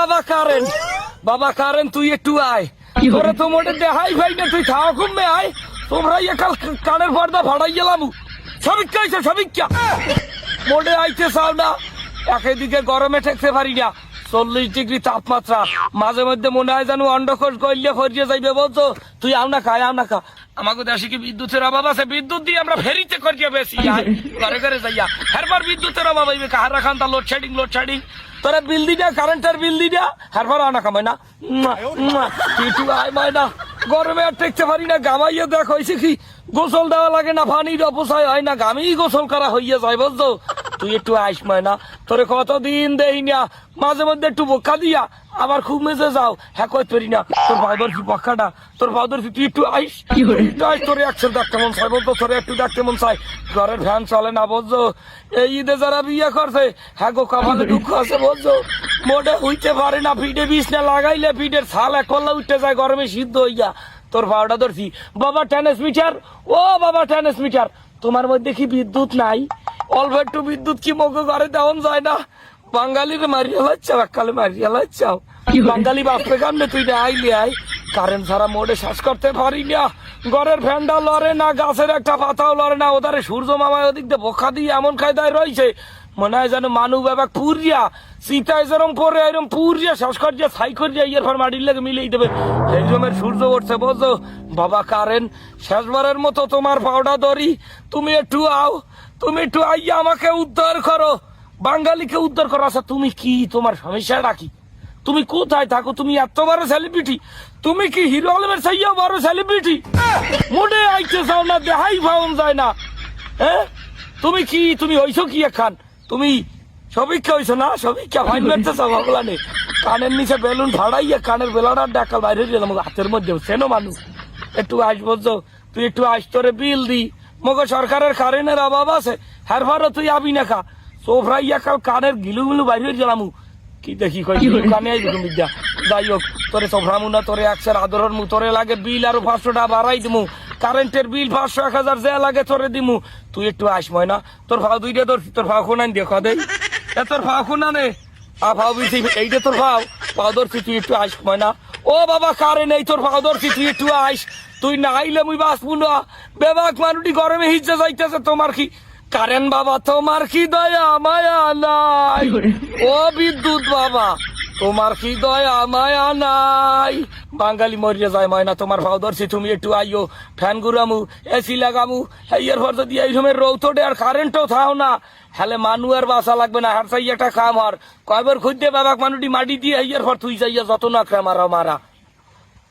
বাবা কারেন। বাবা কারেন তুই একটু আয়। তোরে তো মোটে দেহাই ভাই না তুই খাওয়া কমবে আয়। তোমরা একাল কানের পর্দা ভাড়াই গেলাম। সবিক্ষা আইছে সবিক্ষা মোটে আইতে চাও না। একদিকে গরমে ঠেকতে পারি না। চল্লিশ ডিগ্রি তাপমাত্রা। মাঝে মধ্যে মনে হয় জানো অন্ডকোষ গইলে ফরিয়ে যাইবে বলছো? তুই আও না খায় আও খা। আমাকে দেশে কি বিদ্যুতের অভাব আছে? বিদ্যুৎ দিয়ে আমরা ফেরিতে করিয়ে বেশি ঘরে ঘরে যাইয়া। হেরবার বিদ্যুতের অভাব হইবে কাহার রাখান তা লোডশেডিং লোডশেডিং তোরা বিল দি দিটা কারেন্টের বিল দিটা হেরবার আনা কামাই না। কিছু আয় মায় না গরমে আর টেকতে পারি না। গামাইয়ে দেখ হয়েছে কি? গোসল দেওয়া লাগে না পানির অপচয় হয় না। গামেই গোসল করা হইয়া যায় বুঝছ? তুই একটু আইস ময়না তোরে কতদিন দেই না মাঝে মধ্যে একটু বোকা দিয়া আবার খুব মেজে যাও। হ্যাঁ কই পারি না তোর ভাউদর কি পক্ষাটা তোর ভাউদর তুই একটু আইস। তোরে একশো ডাকতে মন চাই বলতো তোরে একটু ডাকতে মন চাই। ঘরের ফ্যান চলে না বুঝছ এই ঈদে যারা বিয়ে করছে হ্যাঁ গো কপালে দুঃখ আছে বুঝছ মোটে উঠতে পারে না পিঠে বিষ না লাগাইলে পিঠের ছাল এক করলে উঠতে যায় গরমে সিদ্ধ হইয়া। তোর ভাওটা ধরছি বাবা টেনিস মিটার ও বাবা টেনিস মিটার তোমার মধ্যে কি বিদ্যুৎ নাই? অল্প একটু বিদ্যুৎ কি মগে ঘরে দেওয়ান যায় না। বাঙালির মারিয়া লাচ্ছাও এককালে মারিয়া লাচ্ছাও বাঙালি বাপরে কামনে তুই না আইলি আই কারেন্ট ছাড়া মোড়ে শ্বাস করতে পারি না। ঘরের ফ্যানটা লড়ে না গাছের একটা পাতাও লড়ে না। ওদারে সূর্য মামায় ওদিক দিয়ে বোকা দিয়ে এমন কায়দায় রয়েছে মনে হয় যেন মানু বাবা পুরিয়া। সীতায় যেরম পরে এরম পুরিয়া শ্বাস করিয়া ছাই করিয়া ইয়ের পর মাটির লেগে মিলিয়ে দেবে। এই জমের সূর্য উঠছে বুঝছ বাবা কারেন শেষবারের মতো তোমার পাউডা ধরি। তুমি একটু আও। তুমি একটু আইয়া আমাকে উদ্ধার করো। বাঙালিকে উদ্ধার করো। আচ্ছা তুমি কি তোমার সমস্যাটা কি? তুমি কোথায় থাকো? তুমি এত বড় সেলিব্রিটি তুমি কি হিরো আলমের সাইয়া বড় সেলিব্রিটি মনে আইতে চাও না, দেহাই পাওন যায় না। হ্যাঁ তুমি কি, তুমি হইছো কি এখান? তুমি সবিক্ষা হইছো না? সবিক্ষা ফাইন করতে চাও, ভাবলা নে কানের নিচে বেলুন ভাড়াইয়া কানের বেলাটা ডাকাল বাইরে আমাকে হাতের মধ্যে সেনো মানুষ। একটু আসব তুই একটু আস, তোরে বিল দি। মগো সরকারের কারেন্টের অভাব আছে। হ্যার ভারও তুই আবি না খা। সোফরাইয়া কাল কানের গিলু গিলু বাইরে গেলাম কি দেখি কই কানে আই দেখুন বিদ্যা? যাই হোক, তোরে সোফরামু না তোরে একশের আদরের মু, তোরে লাগে বিল আরও পাঁচশো টাকা বাড়াই দিমু। কারেন্টের বিল পাঁচশো এক হাজার যা লাগে তোরে দিমু। তুই একটু আস ময় না তোর ভাও দুইটা তোর তোর ভাও খুনান দিয়ে কদে এ, তোর ভাও খুনা নে আ, ভাও বিছি এইটা তোর ভাও। ভাও ধরছি, তুই একটু আস ময় না ও বাবা কারে নেই তোর ধরছি তুই একটু আইস। তুই না আইলে মুই বাঁচবো না। বেবাক মানুষটি গরমে হিজে যাইতেছে তোমার কি? কারেন বাবা তোমার কি দয়া মায়া নাই? ও বিদ্যুৎ বাবা। তোমার হৃদয় আমায় মায়া নাই বাঙালি মরিয়ে যায় ময়না, তোমার ভাও ধরছি তুমি একটু আইও ফ্যান ঘুরামু এসি লাগামু। এর ভর যদি এই সময় রৌতটে আর কারেন্টও থাও না হ্যালে মানু আর বাসা লাগবে না, হার চাই একটা খাম আর কয়বার খুঁজতে বাবাক মানুষটি মাটি দিয়ে এর পর তুই যাইয়া যত না খামারা মারা।